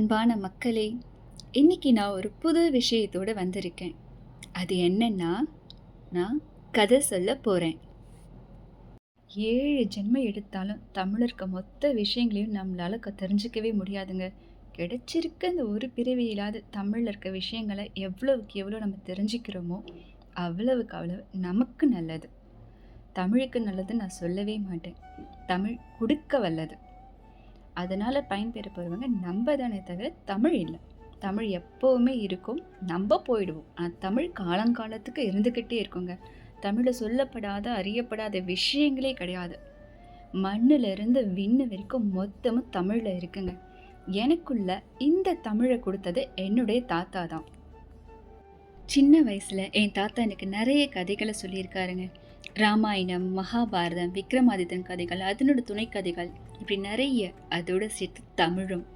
அன்பான மக்களே இன்னைக்கு நான் ஒரு புது விஷயத்தோடு வந்திருக்கேன். அது என்னன்னா நான் கதை சொல்ல போகிறேன் ஏழு ஜென்மம் எடுத்தாலும் தமிழ் இருக்க மொத்த விஷயங்களையும் நம்மளால் க தெரிஞ்சிக்கவே முடியாதுங்க. கிடைச்சிருக்க இந்த ஒரு பிறவியிலாவது தமிழில் இருக்க விஷயங்களை எவ்வளவுக்கு எவ்வளோ நம்ம தெரிஞ்சுக்கிறோமோ அவ்வளவுக்கு அவ்வளவு நமக்கு நல்லது. தமிழுக்கு நல்லதுன்னு நான் சொல்லவே மாட்டேன். தமிழ் கொடுக்க வல்லது. அதனால் பயன்பெற போகிறவங்க நம்ம தானே தவிர தமிழ் இல்லை. தமிழ் எப்போவுமே இருக்கும். நம்ம போயிடுவோம். ஆனால் தமிழ் காலங்காலத்துக்கு இருந்துக்கிட்டே இருக்குங்க. தமிழில் சொல்லப்படாத அறியப்படாத விஷயங்களே கிடையாது. மண்ணிலிருந்து விண்ணு வரைக்கும் மொத்தமும் தமிழில் இருக்குங்க. எனக்குள்ள இந்த தமிழை கொடுத்தது என்னுடைய தாத்தா தான். சின்ன வயசில் என் தாத்தா எனக்கு நிறைய கதைகளை சொல்லியிருக்காருங்க. ராமாயணம் மகாபாரதம் விக்ரமாதித்தன் கதைகள் அதனோட துணை கதைகள் இப்படி நிறைய அதோட சேர்த்து தமிழும்.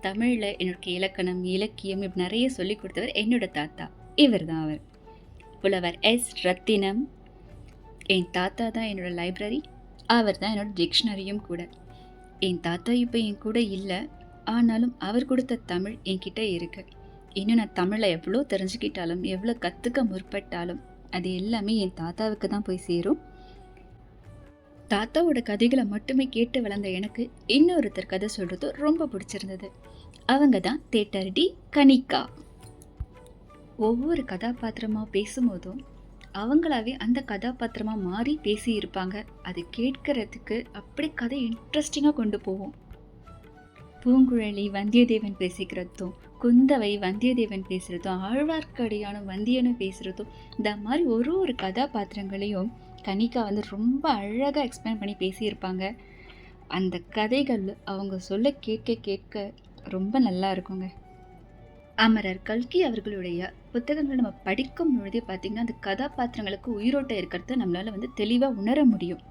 தமிழில் என்னோட இலக்கணம் இலக்கியம் இப்படி நிறைய சொல்லி கொடுத்தவர் என்னோட தாத்தா. இவர் தான் அவர். புலவர் எஸ். ரத்தினம். என் தாத்தா தான் என்னோட லைப்ரரி. அவர் தான் என்னோட டிக்ஷனரியும் கூட. என் தாத்தா இப்போ என் கூட இல்லை. ஆனாலும் அவர் கொடுத்த தமிழ் என்கிட்ட இருக்கு. இன்னும் நான் தமிழை எவ்வளோ தெரிஞ்சுக்கிட்டாலும் எவ்வளோ கற்றுக்க முற்பட்டாலும் அது எல்லாமே என் தாத்தாவுக்கு தான் போய் சேரும். தாத்தாவோட கதைகளை மட்டுமே கேட்டு வளர்ந்த எனக்கு இன்னொருத்தர் கதை சொல்கிறது ரொம்ப பிடிச்சிருந்தது. அவங்க தான் தேட்டர் டி கனிகா ஒவ்வொரு கதாபாத்திரமாக பேசும்போதும் அவங்களாவே அந்த கதாபாத்திரமாக மாறி பேசியிருப்பாங்க. அது கேட்கறதுக்கு அப்படி கதை இன்ட்ரெஸ்டிங்காக கொண்டு போவோம் பூங்குழலி வந்தியத்தேவன் பேசிக்கிறதும் குந்தவை வந்தியத்தேவன் பேசுகிறதும் ஆழ்வார்க்கடியானும் வந்தியனும் பேசுகிறதும் இந்த மாதிரி ஒரு ஒரு கதாபாத்திரங்களையும் கனிகா வந்து ரொம்ப அழகாக எக்ஸ்பிளைன் பண்ணி பேசியிருப்பாங்க. அந்த கதைகள் அவங்க சொல்ல கேட்க கேட்க ரொம்ப நல்லா இருக்குங்க. அமரர் கல்கி அவர்களுடைய புத்தகங்களை நம்ம படிக்கும் பொழுதே பார்த்திங்கன்னா அந்த கதாபாத்திரங்களுக்கு உயிரோட்டம் இருக்கிறத நம்மளால் வந்து தெளிவாக உணர முடியும்.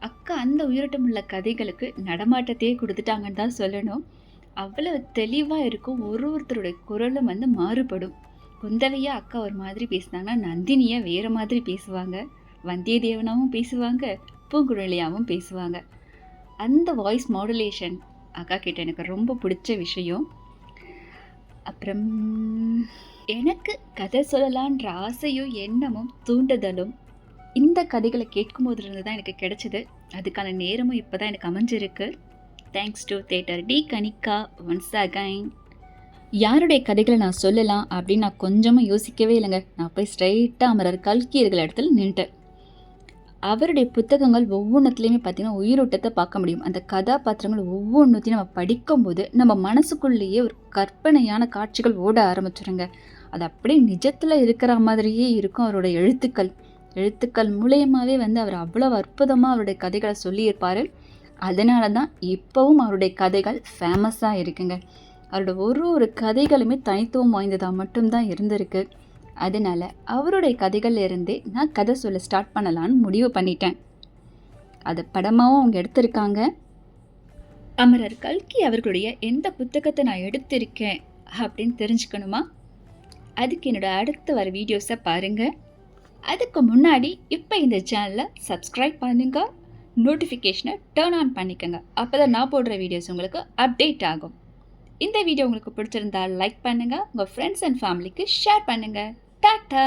அக்கா அந்த உயிரோட்டம் உள்ள கதைகளுக்கு நடமாட்டத்தையே கொடுத்துட்டாங்கன்னு தான் சொல்லணும். அவ்வளோ தெளிவாக இருக்கும் ஒரு ஒருத்தருடைய குரலும் வந்து மாறுபடும். குந்தவையா அக்கா ஒரு மாதிரி பேசினாங்கன்னா நந்தினியாக வேறு மாதிரி பேசுவாங்க. வந்தியத்தேவனாகவும் பேசுவாங்க பூங்குழலியாகவும் பேசுவாங்க. அந்த வாய்ஸ் மாடுலேஷன் அக்கா கிட்ட எனக்கு ரொம்ப பிடிச்ச விஷயம். அப்புறம் எனக்கு கதை சொல்லலான்ற ஆசையும் எண்ணமும் தூண்டுதலும் இந்த கதைகளை கேட்கும் போதுலேருந்து தான் எனக்கு கிடைச்சது. அதுக்கான நேரமும் இப்போ தான் எனக்கு அமைஞ்சிருக்கு. Thanks to theatre D Kanika once again யாருடைய கதைகளை நான் சொல்லலாம் அப்படின்னு நான் கொஞ்சமாக யோசிக்கவே இல்லைங்க. நான் போய் ஸ்ட்ரைட்டாக அமரர் கல்கியர்கள் இடத்துல நின்ட்டேன். அவருடைய புத்தகங்கள் ஒவ்வொன்றத்துலேயுமே பார்த்திங்கன்னா உயிரோட்டத்தை பார்க்க முடியும். அந்த கதாபாத்திரங்கள் ஒவ்வொன்றத்தையும் நம்ம படிக்கும்போது நம்ம மனசுக்குள்ளேயே ஒரு கற்பனையான காட்சிகள் ஓட ஆரம்பிச்சிருங்க. அது அப்படியே நிஜத்தில் இருக்கிற மாதிரியே இருக்கும் அவரோட எழுத்துக்கள். எழுத்துக்கள் மூலயமாவே வந்து அவர் அவ்வளோ அற்புதமாக அவருடைய கதைகளை சொல்லியிருப்பார். அதனால தான் இப்போவும் அவருடைய கதைகள் ஃபேமஸாக இருக்குங்க. அவரோட ஒரு ஒரு கதைகளுமே தனித்துவம் வாய்ந்ததாக மட்டும்தான் இருந்திருக்கு. அதனால் அவருடைய கதைகள் இருந்தே நான் கதை சொல்ல ஸ்டார்ட் பண்ணலான்னு முடிவு பண்ணிட்டேன். அதை படமாகவும் அவங்க எடுத்திருக்காங்க. அமரர் கல்கி அவர்களுடைய எந்த புத்தகத்தை நான் எடுத்திருக்கேன் அப்படின்னு தெரிஞ்சுக்கணுமா? அதுக்கு என்னோட அடுத்து வர வீடியோஸை பாருங்கள் அதுக்கு முன்னாடி இப்போ இந்த சேனலை சப்ஸ்கிரைப் பண்ணுங்கள் நோட்டிஃபிகேஷனை டேர்ன் ஆன் பண்ணிக்கோங்க. அப்போ தான் நான் போடுற வீடியோஸ் உங்களுக்கு அப்டேட் ஆகும். இந்த வீடியோ உங்களுக்கு பிடிச்சிருந்தா லைக் பண்ணுங்கள் உங்கள் ஃப்ரெண்ட்ஸ் அண்ட் ஃபேமிலிக்கு ஷேர் பண்ணுங்கள் டாட்டா